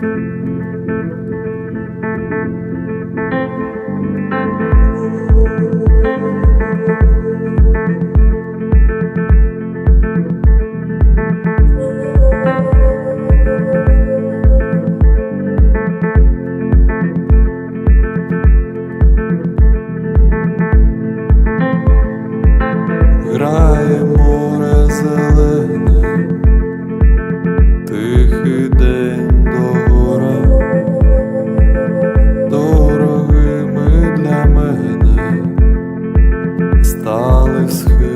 Грає море зелене, тихий день good.